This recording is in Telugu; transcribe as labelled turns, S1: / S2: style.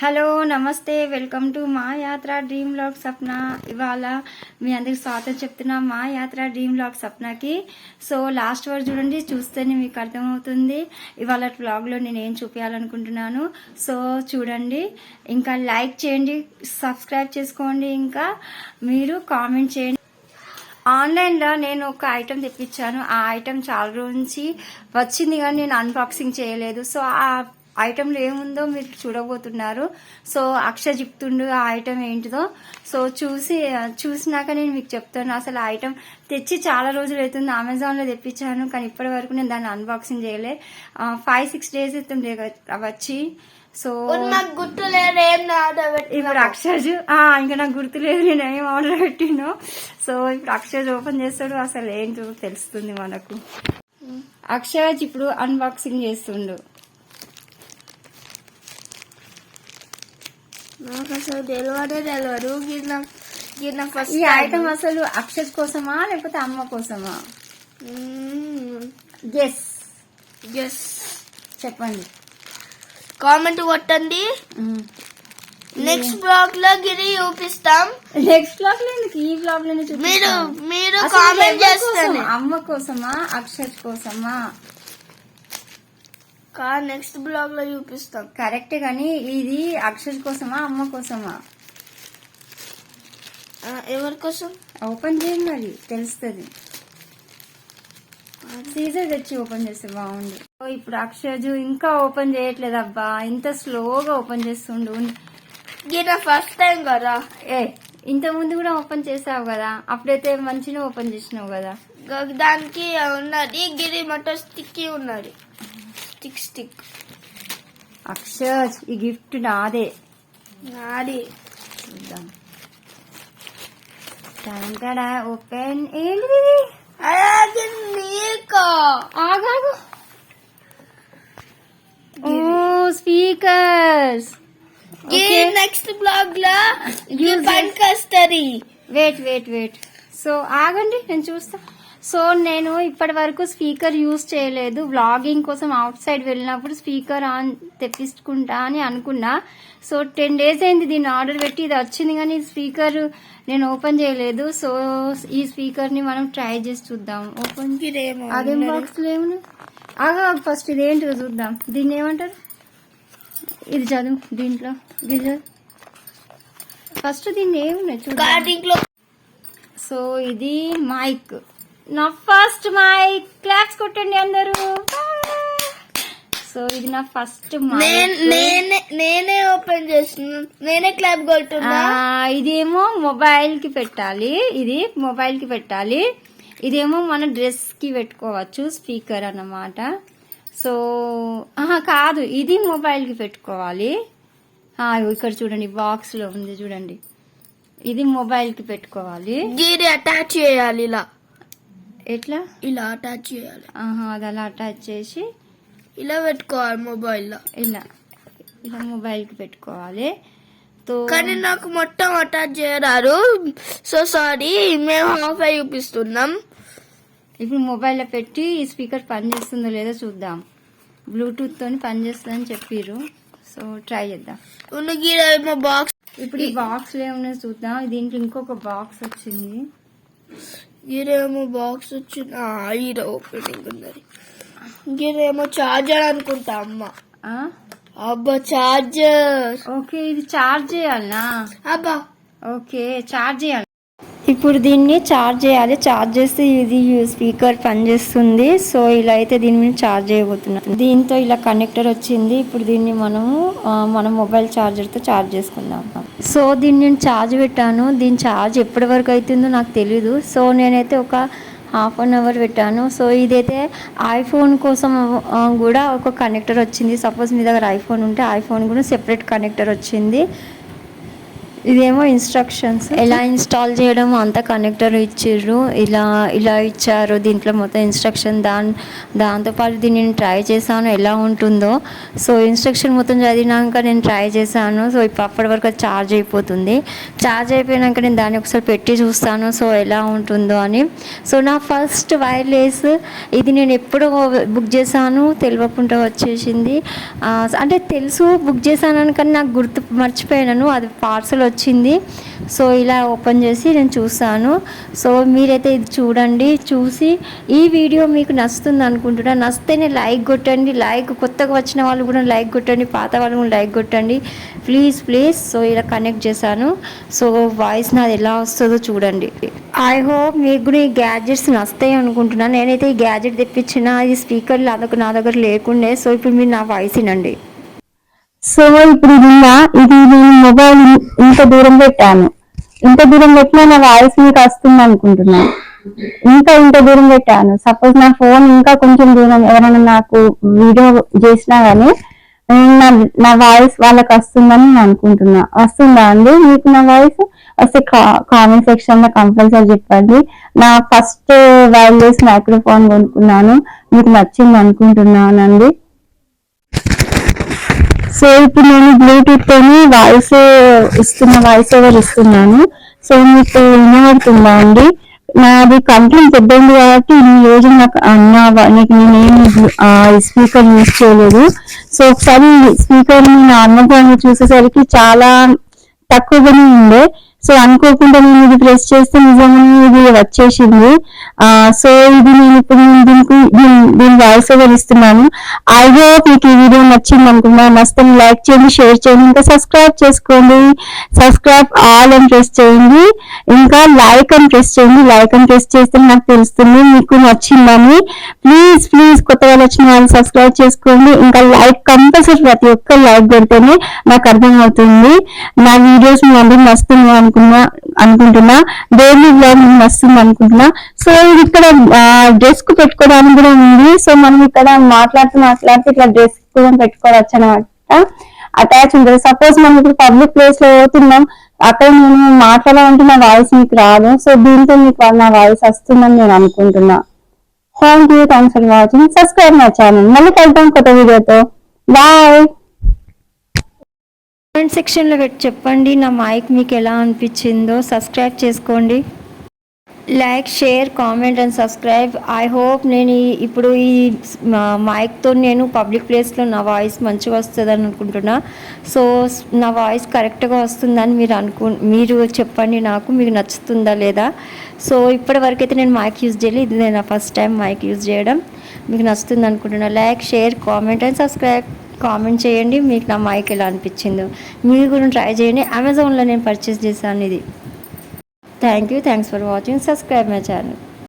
S1: హలో నమస్తే. వెల్కమ్ టు మా యాత్ర డ్రీమ్ లాక్ సప్న ఇవాళ మీ అందరికి స్వాగతం చెప్తున్నా మా యాత్ర డ్రీమ్ లాక్ సప్నకి సో లాస్ట్ వరకు చూడండి చూస్తేనే మీకు అర్థమవుతుంది. ఇవాళ బ్లాగ్లో నేను ఏం చూపించాలనుకుంటున్నాను సో చూడండి. ఇంకా లైక్ చేయండి సబ్స్క్రైబ్ చేసుకోండి ఇంకా. మీరు కామెంట్ చేయండి. ఆన్లైన్లో నేను ఒక ఐటెం తెప్పించాను. ఆ ఐటెం చాలా రోజు నుంచి వచ్చింది కానీ నేను అన్బాక్సింగ్ చేయలేదు. సో ఆ ఐటెంలో ఏముందో మీరు చూడబోతున్నారు. సో అక్ష చెప్తుండు ఆ ఐటెం ఏంటిదో. సో చూసి చూసినాక నేను మీకు చెప్తాను. అసలు ఆ ఐటెం తెచ్చి చాలా రోజులు అవుతుంది. అమెజాన్లో తెప్పించాను కానీ ఇప్పటి వరకు నేను దాన్ని అన్బాక్సింగ్ చేయలే. ఫైవ్ సిక్స్ డేస్ అవుతుంది వచ్చి. సో
S2: నాకు గుర్తు లేదు ఏం ఆర్డర్
S1: ఇప్పుడు అక్షజ్ ఇంకా నాకు గుర్తులేదు నేను ఏం ఆర్డర్ పెట్టినో. సో ఇప్పుడు అక్షజ్ ఓపెన్ చేస్తాడు. అసలు ఏంటో తెలుస్తుంది మనకు. అక్షజ్ ఇప్పుడు అన్బాక్సింగ్ చేస్తుండు.
S2: నాకు అసలు తెలియదే తెలియదు గిన్న ఫస్ట్
S1: ఈ ఐటమ్ అసలు అక్షజ్ కోసమా లేకపోతే అమ్మ కోసమా? ఎస్
S2: ఎస్
S1: చెప్పండి.
S2: కామెంట్ కొట్టండి. నెక్స్ట్ బ్లాగ్లో గిరి చూపిస్తాం.
S1: నెక్స్ట్ బ్లాగ్లో ఎందుకు? ఈ బ్లాగ్లోనే
S2: మీరు. మీరు కామెంట్? చేస్తాను.
S1: అమ్మ కోసమా అక్షజ్ కోసమా?
S2: నెక్స్ట్ బ్లాగ్లో చూపిస్తాం.
S1: కరెక్ట్ కానీ ఇది అక్షజ్ కోసమా అమ్మ కోసమా?
S2: ఎవరి కోసం?
S1: ఓపెన్ చేయండి మరి తెలుస్తుంది. సీజర్ తెచ్చి ఓపెన్ చేస్తే బాగుండు. ఓ, ఇప్పుడు అక్షజు ఇంకా ఓపెన్ చేయట్లేదు అబ్బా ఇంత స్లోగా ఓపెన్ చేస్తుండు.
S2: గిన్న ఫస్ట్ టైం కదా?
S1: ఏ ఇంత ముందు కూడా ఓపెన్ చేసావు కదా అప్పుడైతే మంచిగా ఓపెన్ చేసినావు కదా.
S2: దానికి ఉన్నది గిరి మొత్తం స్టిక్ ఉన్నది. స్టిక్ స్టిక్
S1: అక్షజ్ ఈ గిఫ్ట్ నాదే
S2: నాది
S1: చూద్దాం టంటడా ఓపెన్ ఏంటిది?
S2: అలాగే నీకు
S1: ఆగాగు ఓ స్పీకర్స్
S2: గిరి నెక్స్ట్ బ్లాగ్లో ఈ
S1: Use
S2: పనికి వస్తుంది
S1: వెయిట్ వెయిట్ వెయిట్ సో ఆగండి నేను చూస్తా సో నేను ఇప్పటి వరకు స్పీకర్ యూజ్ చేయలేదు. వ్లాగింగ్ కోసం అవుట్ సైడ్ వెళ్ళినప్పుడు స్పీకర్ ఆన్ తెప్పించుకుంటా అని అనుకున్నా. సో టెన్ డేస్ అయింది దీన్ని ఆర్డర్ పెట్టి ఇది వచ్చింది కానీ స్పీకర్ నేను ఓపెన్ చేయలేదు. సో ఈ స్పీకర్ని మనం ట్రై చేసి చూద్దాం. ఓపెన్ అదేం బాక్స్ ఏమన్నా ఆగా ఫస్ట్ ఇదేంటిదో చూద్దాం. దీన్ని ఏమంటారు? ఇది చదువు దీంట్లో. ఇది ఫస్ట్ దీన్ని ఏమున్నాయి చూద్దాం. సో ఇది మైక్. నా ఫస్ట్ మైక్ క్లాప్స్ కొట్టండి అందరూ. సో ఇది నా ఫస్ట్
S2: నేను
S1: మైక్
S2: నేనే నేనే ఓపెన్ చేస్తున్నా. నేనే క్లాప్ కొడుతున్నా.
S1: ఇదేమో మొబైల్కి పెట్టాలి. ఇది మొబైల్కి పెట్టాలి. ఇదేమో మన డ్రెస్కి పెట్టుకోవచ్చు స్పీకర్ అన్నమాట. సో కాదు. ఇది మొబైల్కి పెట్టుకోవాలి ఇక్కడ చూడండి బాక్స్లో ఉంది చూడండి. ఇది మొబైల్కి పెట్టుకోవాలి
S2: అటాచ్ చేయాలి ఇలా.
S1: ఎట్లా?
S2: ఇలా అటాచ్ చేయాలి.
S1: ఆహా అది అలా అటాచ్ చేసి
S2: ఇలా పెట్టుకోవాలి మొబైల్లో.
S1: ఇలా ఇలా మొబైల్కి పెట్టుకోవాలి.
S2: కానీ నాకు మొత్తం అటాచ్ చేయరారు సో సారీ మేము హాఫ్ అయి చూపిస్తున్నాం.
S1: ఇప్పుడు మొబైల్లో పెట్టి ఈ స్పీకర్ పనిచేస్తుందో లేదో చూద్దాం. బ్లూటూత్ తోని పనిచేస్తుందని చెప్పిర్రు. సో ట్రై చేద్దాం.
S2: బాక్స్
S1: ఇప్పుడు ఈ బాక్స్లో ఏమున్నాయో చూద్దాం. దీంట్లో ఇంకొక బాక్స్ వచ్చింది.
S2: ఏమో బాక్స్ వచ్చింది. ఈడ ఓపెనింగ్ ఉన్నది. ఏమో చార్జర్ అనుకుంటా అమ్మ? అబ్బా చార్జర్
S1: ఓకే ఇది చార్జ్ చేయాలనా
S2: అబ్బా.
S1: ఓకే చార్జ్ చేయాలి? ఇప్పుడు దీన్ని చార్జ్ చేయాలి. చార్జ్ చేస్తే ఇది స్పీకర్ పనిచేస్తుంది. సో ఇలా అయితే దీని మీద చార్జ్ చేయబోతున్నాం. దీంతో ఇలా కనెక్టర్ వచ్చింది. ఇప్పుడు దీన్ని మనము మన మొబైల్ ఛార్జర్తో చార్జ్ చేసుకుందాం. సో దీన్ని నేను ఛార్జ్ పెట్టాను. దీని ఛార్జ్ ఎప్పటి వరకు అవుతుందో నాకు తెలీదు. సో నేనైతే ఒక హాఫ్ అన్ అవర్ పెట్టాను. సో ఇదైతే ఐఫోన్ కోసం కూడా ఒక కనెక్టర్ వచ్చింది. సపోజ్ మీ దగ్గర ఐఫోన్ ఉంటే ఐఫోన్ కూడా సెపరేట్ కనెక్టర్ వచ్చింది. ఇదేమో ఇన్స్ట్రక్షన్స్ ఎలా ఇన్స్టాల్ చేయడం అంత కనెక్టర్ ఇచ్చిర్రు. ఇలా ఇలా ఇచ్చారు. దీంట్లో మొత్తం ఇన్స్ట్రక్షన్ దాని దాంతోపాటు దీన్ని నేను ట్రై చేశాను. ఎలా ఉంటుందో. సో ఇన్స్ట్రక్షన్ మొత్తం చదివినాక నేను ట్రై చేశాను. సో ఇప్పుడు అప్పటి వరకు అది ఛార్జ్ అయిపోతుంది. ఛార్జ్ అయిపోయినాక నేను దాన్ని ఒకసారి పెట్టి చూస్తాను. సో ఎలా ఉంటుందో అని. సో నా ఫస్ట్ వైర్లెస్ ఇది నేను ఎప్పుడో బుక్ చేశాను. తెలియకుండా వచ్చేసింది. అంటే తెలుసు బుక్ చేశాను కానీ నాకు గుర్తు మర్చిపోయాను అది పార్సల్ వచ్చి వచ్చింది. సో ఇలా ఓపెన్ చేసి నేను చూసాను సో మీరైతే ఇది చూడండి చూసి ఈ వీడియో మీకు నచ్చుతుంది అనుకుంటున్నా. నచ్చితేనే లైక్ కొట్టండి. లైక్ కొత్తగా వచ్చిన వాళ్ళు కూడా లైక్ కొట్టండి. పాత వాళ్ళు కూడా లైక్ కొట్టండి. Please please. సో ఇలా కనెక్ట్ చేశాను. సో వాయిస్ నాది ఎలా వస్తుందో చూడండి. ఐ హోప్ మీకు కూడా ఈ గ్యాడ్జెట్స్ నస్తాయి అనుకుంటున్నాను నేనైతే ఈ గ్యాడ్జెట్ తెప్పించిన ఈ స్పీకర్లు అదొక నా దగ్గర లేకుండే. సో ఇప్పుడు మీరు నా వాయిస్ వినండి.
S3: సో ఇప్పుడు నిన్న ఇది నేను మొబైల్ ఇంత దూరం పెట్టాను. ఇంత దూరం పెట్టినా నా వాయిస్ మీకు వస్తుంది అనుకుంటున్నాను ఇంకా ఇంత దూరం పెట్టాను. సపోజ్ నా ఫోన్ ఇంకా కొంచెం దూరం ఎవరైనా నాకు వీడియో చేసినా గానీ నా నా వాయిస్ వాళ్ళకి వస్తుందని నేను అనుకుంటున్నా. వస్తుందా అండి మీకు నా వాయిస్ వస్తే కామెంట్ సెక్షన్లో కంపల్సరీ చెప్పండి. నా ఫస్ట్ వైర్లెస్ మైక్రోఫోన్ కొనుక్కున్నాను. మీకు నచ్చింది అనుకుంటున్నానండి. సో ఇప్పుడు నేను బ్లూటూత్ తోని వాయిస్ ఇస్తున్న వాయిస్ ఓవర్ ఇస్తున్నాను. సో మీకు వినబడుతుందా అండి? నాది కంప్లైంట్ ఇబ్బంది కాబట్టి ఇన్ని రోజులు నాకు అన్న నీకు నేనేమి స్పీకర్ యూజ్ చేయలేదు. సో ఒకసారి స్పీకర్ నార్మల్గా చూసేసరికి చాలా తక్కువగానే ఉండే. సో అనుకోకుండా నేను ఇది ప్రెస్ చేస్తే నిజంగా ఇది వచ్చేసింది. సో ఇది నేను ఇప్పుడు నేను దీని- వాయిస్ ఓవర్ ఇస్తున్నాను. ఐ హోప్ మీకు ఈ వీడియో నచ్చింది అనుకున్నాను నచ్చితే లైక్ చేయండి షేర్ చేయండి ఇంకా సబ్స్క్రైబ్ చేసుకోండి. సబ్స్క్రైబ్ ఆల్ అని ప్రెస్ చేయండి. ఇంకా లైక్ అని ప్రెస్ చేయండి. లైక్ అని ప్రెస్ చేస్తే నాకు తెలుస్తుంది మీకు నచ్చిందని. ప్లీజ్ ప్లీజ్ కొత్తగా వచ్చిన వాళ్ళు సబ్స్క్రైబ్ చేసుకోండి. ఇంకా లైక్ కంపల్సరీ ప్రతి ఒక్క లైక్ పెడితేనే నాకు అర్థమవుతుంది. నా వీడియోస్ మీ అందరూ నచ్చుతున్నాయి అనుకున్నా అనుకుంటున్నా. డైలీ బ్లాగ్ వస్తుంది అనుకుంటున్నా. సో ఇది ఇక్కడ డ్రెస్కు పెట్టుకోవడానికి కూడా ఉంది. సో మనం ఇక్కడ మాట్లాడుతూ మాట్లాడుతూ ఇట్లా డ్రెస్ కూడా పెట్టుకోవచ్చు అనమాట అటాచ్ ఉంటుంది. సపోజ్ మనం ఇప్పుడు పబ్లిక్ ప్లేస్లో పోతున్నాం. అక్కడ నేను మాట్లాడాలంటే నా వాయిస్ మీకు రాదు. సో దీంతో మీకు నా వాయిస్ వస్తుందని నేను అనుకుంటున్నా. Thank you thanks for watching subscribe my channel మళ్ళీ కలుద్దాం కొత్త వీడియోతో బాయ్
S1: కామెంట్ సెక్షన్లో పెట్టి చెప్పండి. నా మైక్ మీకు ఎలా అనిపించిందో సబ్స్క్రైబ్ చేసుకోండి. Like share comment and subscribe I hope నేను ఇప్పుడు ఈ మైక్తో నేను పబ్లిక్ ప్లేస్లో నా వాయిస్ మంచిగా వస్తుందని అనుకుంటున్నా. సో నా వాయిస్ కరెక్ట్గా వస్తుందని మీరు అనుకు మీరు చెప్పండి నాకు. మీకు నచ్చుతుందా లేదా? సో ఇప్పటి వరకు అయితే నేను మైక్ యూజ్ చేయలేదు. ఇది నేను ఫస్ట్ టైం మైక్ యూజ్ చేయడం. మీకు నచ్చుతుంది అనుకుంటున్నా like share comment and subscribe comment చేయండి. మీకు నా మైక్ ఎలా అనిపించిందో. మీరు కూడా ట్రై చేయండి. అమెజాన్లో నేను పర్చేస్ చేశాను ఇది. Thank you thanks for watching subscribe my channel